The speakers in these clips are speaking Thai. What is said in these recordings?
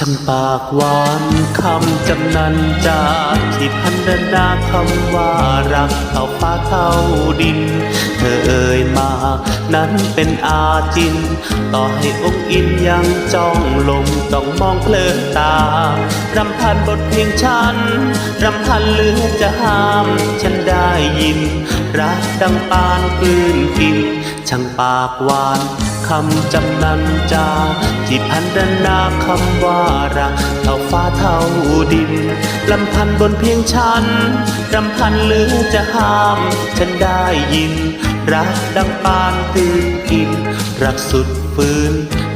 ช่างปากหวานคำจำนันจากที่พันนาคำว่ารักเท่าฟ้าเท่าดิน เธอเอ่ยมา นั้นเป็นอาจิน ต่อให้อกอินยังจ้องลงต้องมองเพลินตารำพันบทเพลงฉันรำพันเหลือจะห้าม ฉันได้ยิน รักดังปานกลืนกินช่างปากหวาน คำจำนันจาที่พันดนาคำว่ารักเท่าฟ้าเท่าดินลำพันบนเพียงฉันรำพันเหลือจะห้าม ฉันได้ยิน รักดังปานตื่นกิน รักสุดฝืน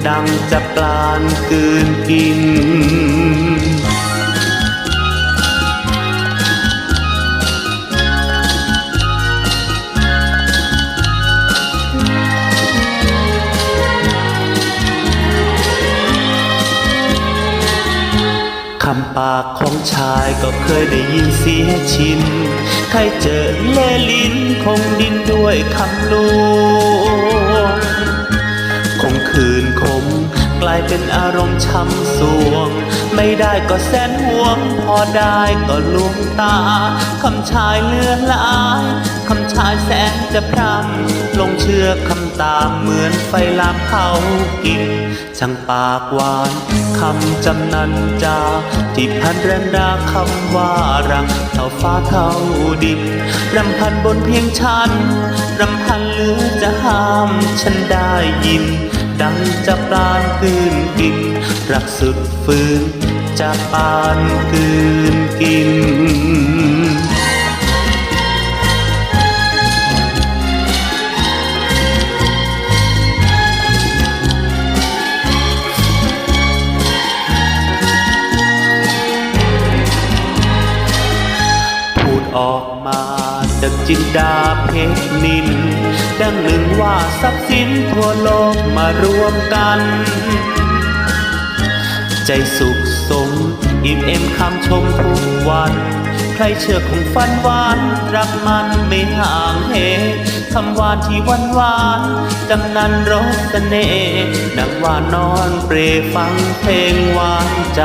ดังจะปลานกืนกินำปากของชายก็เคยได้ยินเสียชิน ใครเจอเล่ลิ้นคงดินด้วยคำลวงคงคืนคม กลายเป็นอารมณ์ช้ำสวง ไม่ได้ก็แสนห่วง พอได้ก็ลวงตา คำชายเลือหลาย คำชายแสนจะพรำลงเชื่อคำ ตามเหมือนไฟลามเผากินช่างปากหวานคำจำนันจาที่พันเรนดาคำว่ารักเท่าฟ้าเท่าดินรำพันบนเพียงฉันรำพันเหลือจะห้ามฉันได้ยิน ดังจะปลานคืนกินรักสุดฝืนจะปานคืนกิน ออกมาดังจินดาเพชรนิน ดังหนึ่งว่าทรัพย์สินทั่วโลกมารวมกัน ใจสุขสม อิ่มเอ็มคำชมทุกวัน ใครเชื่อคงฝันหวาน รักมันไม่ห่างเห คำหวานที่หวานหวานจำนันรสเสน่ห์ดังว่านอนเปรฟังเพลงหวานใจ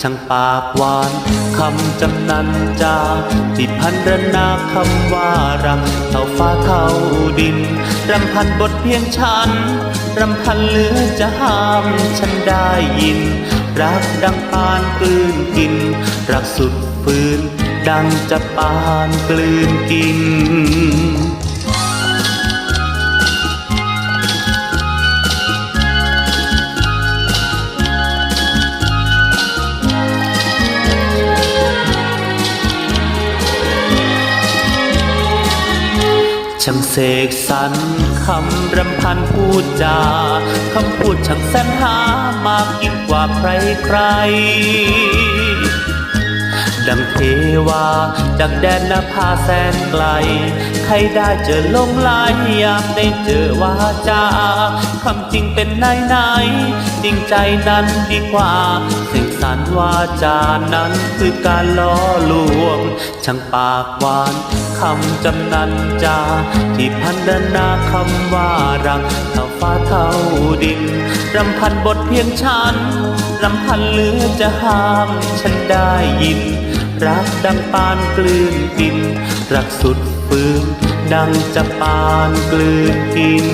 ช่างปากหวานคำจำนันจาที่พันรนาคำว่ารักเท่าฟ้าเท่าดินรำพันบทเพียงฉันรำพันเหลือจะห้ามฉันได้ยิน รักดังปานกลืนกิน รักสุดฝืนดังจะปานกลืนกิน ช่างเสกสรรคำรำพันพูดจาคำพูดช่างแสนหามากยิ่งกว่าใครใคร ดังเทวาจากแดนนภาแสนไกล ใครได้เจอลงไหลยามได้เจอวาจาคำจริงเป็นไหนไหนจริงใจนั้นดีกว่าเสกสรรวาจานั้นคือการล้อลวงช่างปากหวานคำจำนันจาที่พันดนาคำว่ารักเท่าฟ้าเท่าดิน รำพันบทเพียงฉัน รำพันเหลือจะห้าม ฉันได้ยิน รักดังปานกลืนกิน รักสุดฝืนดังจะปานกลืนกิน